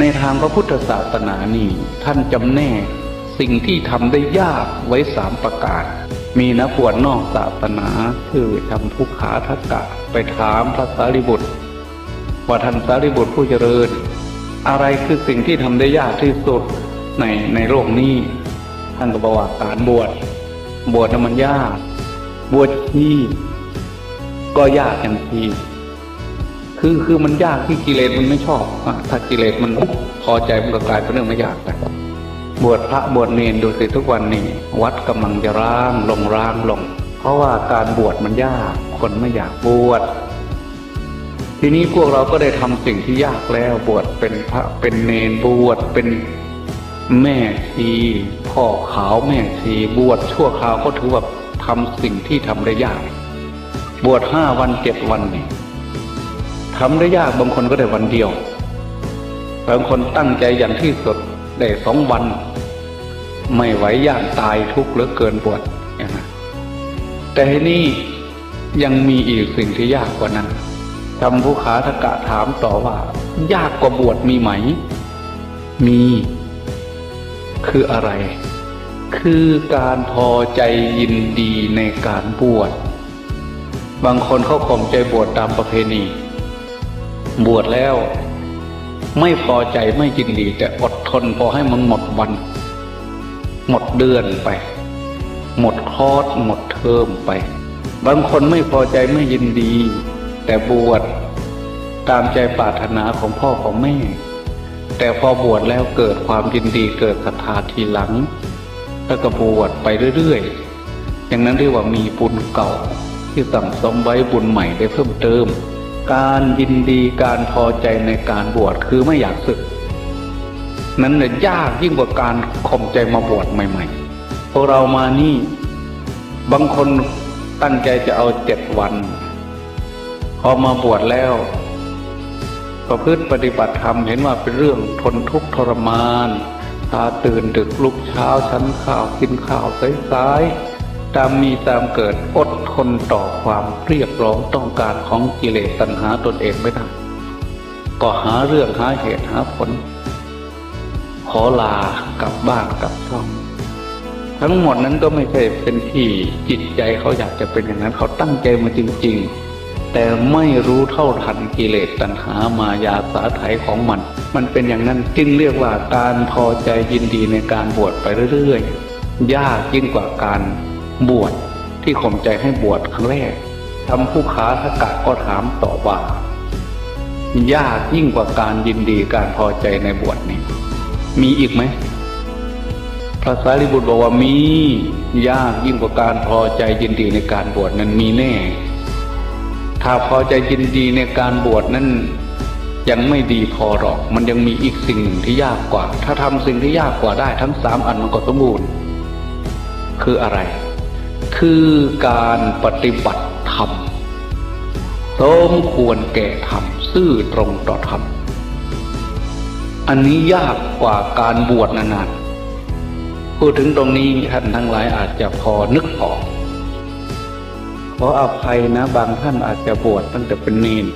ในทางพระพุทธศาสนานี่ท่านจำแนกสิ่งที่ทำได้ยากไว้สามประการ มีนักบวชนอกศาสนาคือทำทุกขาทักกะไปถามพระสารีบุตร ว่าท่านสารีบุตรผู้เจริญ อะไรคือสิ่งที่ทำได้ยากที่สุดในในโลกนี้ ท่านก็บอกว่าการบวช บวชนั้นมันยาก บวชชีก็ยากอย่างที่ คือคือมันยากที่กิเลสมันไม่ชอบถ้ากิเลสมันพอใจมันก็กลายเป็นเรื่องไม่ยากไปบวชพระบวชเนรดูสิทุกวันนี้ วัดกำลังจะร้างลงร้างลง เพราะว่าการบวชมันยาก คนไม่อยากบวชทีนี้พวกเราก็ได้ทำสิ่งที่ยากแล้ว บวชเป็นพระเป็นเนนบวชเป็นแม่ชีพ่อขาวแม่ชีบวชชั่วคราวก็ถือว่าทำสิ่งที่ทำได้ยาก บวชห้าวันเจ็ดวันนี่ ทำได้ยากบางคนก็ได้วันเดียว บางคนตั้งใจอย่างที่สุดได้สองวัน ไม่ไหวย่างตายทุกข์เหลือเกินบวชอย่างนั้แต่ที่นี่ยังมีอีกสิ่งที่ยากกว่านั้นจำผู้ขาทกะถามต่อว่า ยากกว่าบวชมีไหม มี คืออะไร คือการพอใจยินดีในการบวชบางคนเขาข่มใจบวชตามประเพณี บวชแล้ว ไม่พอใจไม่ยินดี แต่อดทนพอให้มันหมดวัน หมดเดือนไป หมดคอร์สหมดเทอมไป บางคนไม่พอใจไม่ยินดี แต่บวชตามใจปรารถนาของพ่อของแม่ แต่พอบวชแล้วเกิดความยินดีเกิดศรัทธาทีหลังแล้วก็บวชไปเรื่อยๆอย่างนั้นเรียกว่ามีบุญเก่าที่สั่งสมไว้บุญใหม่ได้เพิ่มเติม การยินดีการพอใจในการบวชคือไม่อยากศึก นั้นเนี่ยยากยิ่งกว่าการข่มใจมาบวชใหม่ๆพวกเรามานี่ บางคนตั้งใจจะเอาเจ็ดวันพอมาบวชแล้ว ประพฤติปฏิบัติธรรมเห็นว่าเป็นเรื่องทนทุกข์ทรมานพาตื่นดึกลุกเช้าชั้นข้าวกินข้าวสายๆ ตามมีตามเกิดอดทนต่อความเรียกร้องต้องการของกิเลสตัณหาตนเองไม่ได้ก็หาเรื่องหาเหตุหาผล ขอลากลับบ้านกลับช่องทั้งหมดนั้นก็ไม่ใช่เป็นที่จิตใจเขาอยากจะเป็นอย่างนั้น เขาตั้งใจมาจริง ๆ แต่ไม่รู้เท่าทันกิเลสตัณหามายาสาไถของมัน มันเป็นอย่างนั้นจึงเรียกว่าการพอใจยินดีในการบวชไปเรื่อยๆยากยิ่งกว่าการ บวชที่ข่มใจให้บวชครั้งแรกทำผู้ขาทกะก็ถามต่อว่า ยากยิ่งกว่าการยินดีการพอใจในบวชนี้ มีอีกไหมพระสารีบุตรบอกว่ามียากยิ่งกว่าการพอใจยินดีในการบวชนั้นมีแน่ ถ้าพอใจยินดีในการบวชนั้นยังไม่ดีพอหรอก มันยังมีอีกสิ่งหนึ่งที่ยากกว่า ถ้าทำสิ่งที่ยากกว่าได้ทั้งสามอันมันก็สมบูรณ์ คืออะไร คือการปฏิบัติธรรมสมควรแก่ธรรมซื่อตรงต่อธรรม อันนี้ยากกว่าการบวชนานๆพูดถึงตรงนี้ท่านทั้งหลายอาจจะพอนึกออกขออภัยนะ บางท่านอาจจะบวชตั้งแต่เป็นเนน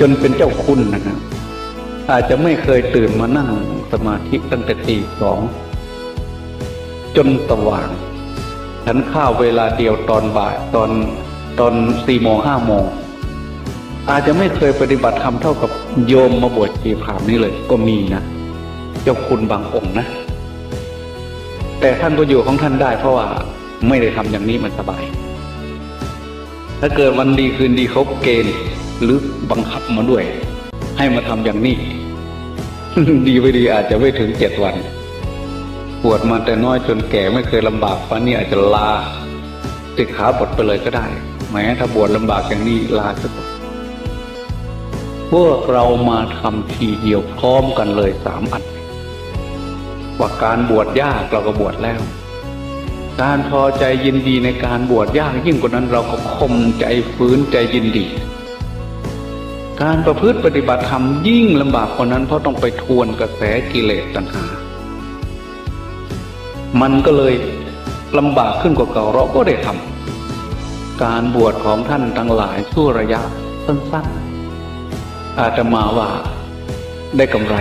จนเป็นเจ้าคุณนะครับอาจจะไม่เคยตื่นมานั่งสมาธิตั้งแต่ตีสองจนสว่าง ฉันข้าวเวลาเดียวตอนบ่ายตอนตอนสี่โมงห้าโมง อาจจะไม่เคยปฏิบัติธรรมเท่ากับโยมมาบวชชีพรามนี่เลย ก็มีนะเจ้าคุณบางองค์นะ แต่ท่านก็อยู่ของท่านได้เพราะว่าไม่ได้ทำอย่างนี้มันสบาย ถ้าเกิดวันดีคืนดีเขาเกณฑ์หรือบังคับมาด้วย ให้มาทำอย่างนี้ ดีไม่ดีอาจจะไม่ถึงเจ็ดวัน ปวดมาแต่น้อยจนแก่ไม่เคยลำบากฟันนี่อาจจะลาติดขาบทไปเลยก็ได้แม้ถ้าบวชลำบากอย่างนี้ลาสักพวกเรามาทำทีเดียวพร้อมกันเลยสามอันว่าการบวชยากเราก็บวชแล้ว การพอใจยินดีในการบวชยากยิ่งกว่านั้นเราก็คมใจฟื้นใจยินดี การประพฤติปฏิบัติธรรมยิ่งลำบากกว่านั้นเพราะต้องไปทวนกระแสกิเลสตัณหา มันก็เลยลำบากขึ้นกว่าเก่าเราก็ได้ทำการบวชของท่านทั้งหลายชั่วระยะสั้นๆ อาตมาว่าได้กำไร